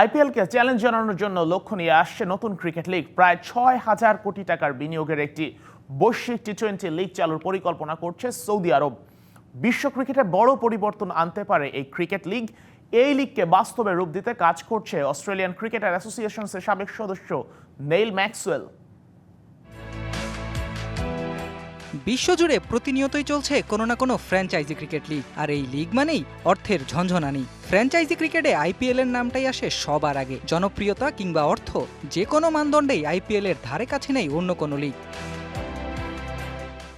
আইপিএলকে challenge জানানোর জন্য লক্ষ্য নিয়ে আসছে নতুন ক্রিকেট লিগ। প্রায় ছয় হাজার কোটি টাকার বিনিয়োগের একটি বৈশ্বিক টি টোয়েন্টি লিগ চালুর পরিকল্পনা করছে সৌদি আরব। বিশ্ব ক্রিকেটে বড় পরিবর্তন আনতে পারে এই ক্রিকেট লিগ। এই লিগকে বাস্তবে রূপ দিতে কাজ করছে অস্ট্রেলিয়ান ক্রিকেটার অ্যাসোসিয়েশনসের সাবেক সদস্য নেইল ম্যাক্সওয়েল। বিশ্বজুড়ে প্রতিনিয়তই চলছে কোনো না কোনো ফ্র্যাঞ্চাইজি ক্রিকেট লিগ আর এই লিগ মানেই অর্থের ঝঞ্ঝনানি ফ্র্যাঞ্চাইজি ক্রিকেটে আইপিএল এর নামটাই আসে সবার আগে। জনপ্রিয়তা কিংবা অর্থ, যে কোনো মানদণ্ডেই আইপিএল এর ধারে কাছে নেই অন্য কোনো লিগ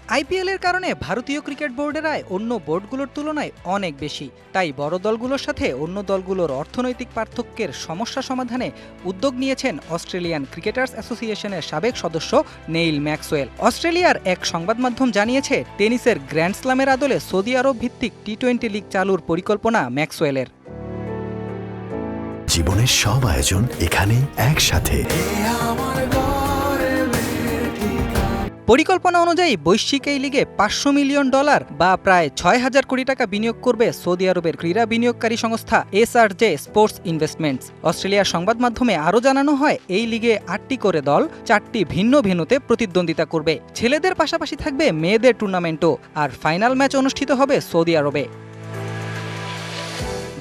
আইপিএল এর কারণে ভারতীয় ক্রিকেট বোর্ডের আয় অন্য বোর্ডগুলোর তুলনায় অনেক বেশি। তাই বড় দলগুলোর সাথে অন্য দলগুলোর অর্থনৈতিক পার্থক্যের সমস্যা সমাধানে উদ্যোগ নিয়েছেন অস্ট্রেলিয়ান ক্রিকেটার্স অ্যাসোসিয়েশনের সাবেক সদস্য নেইল ম্যাক্সওয়েল। অস্ট্রেলিয়ার এক সংবাদ মাধ্যম জানিয়েছে টেনিসের গ্র্যান্ড স্লামের আদলে সৌদি আরব ভিত্তিক টি টোয়েন্টি লিগ চালুর পরিকল্পনা ম্যাক্সওয়েলের। জীবনের সব আয়োজন এখানে একসাথে। পরিকল্পনা অনুযায়ী বৈশ্বিক এই লিগে পাঁচশো মিলিয়ন ডলার বা প্রায় ছয় হাজার কোটি টাকা বিনিয়োগ করবে সৌদি আরবের ক্রীড়া বিনিয়োগকারী সংস্থা এসআরজে স্পোর্টস ইনভেস্টমেন্টস অস্ট্রেলিয়ার সংবাদ মাধ্যমে আরও জানানো হয়, এই লিগে আটটি করে দল চারটি ভিন্ন ভেন্যুতে প্রতিদ্বন্দ্বিতা করবে। ছেলেদের পাশাপাশি থাকবে মেয়েদের টুর্নামেন্টও, আর ফাইনাল ম্যাচ অনুষ্ঠিত হবে সৌদি আরবে।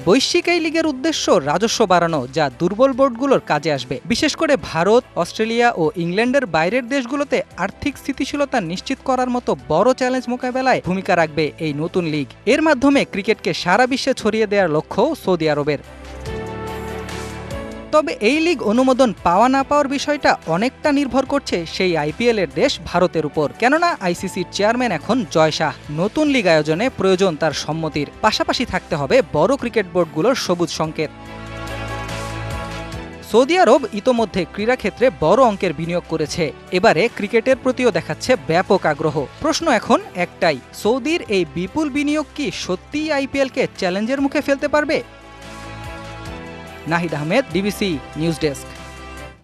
বৈশ্বিক এই লীগের উদ্দেশ্য রাজস্ব বাড়ানো, যা দুর্বল বোর্ডগুলোর কাজে আসবে। বিশেষ করে ভারত, অস্ট্রেলিয়া ও ইংল্যান্ডের বাইরের দেশগুলোতে আর্থিক স্থিতিশীলতা নিশ্চিত করার মতো বড় চ্যালেঞ্জ মোকাবেলায় ভূমিকা রাখবে এই নতুন লীগ। এর মাধ্যমে ক্রিকেটকে সারা বিশ্বে ছড়িয়ে দেওয়ার লক্ষ্য সৌদি আরবের। তবে এই লিগ অনুমোদন পাওয়া না পাওয়ার বিষয়টা অনেকটা নির্ভর করছে সেই আইপিএল এর দেশ ভারতের উপর। কেননা আইসিসির চেয়ারম্যান এখন জয় শাহ। নতুন লিগ আয়োজনে প্রয়োজন তার সম্মতির। পাশাপাশি থাকতে হবে বড় ক্রিকেট বোর্ডগুলোর সবুজ সংকেত। সৌদি আরব ইতোমধ্যে ক্রীড়াক্ষেত্রে বড় অঙ্কের বিনিয়োগ করেছে। এবারে ক্রিকেটের প্রতিও দেখাচ্ছে ব্যাপক আগ্রহ। প্রশ্ন এখন একটাই, সৌদির এই বিপুল বিনিয়োগ কি সত্যিই আইপিএলকে চ্যালেঞ্জের মুখে ফেলতে পারবে? Nahid Ahmed DBC news desk.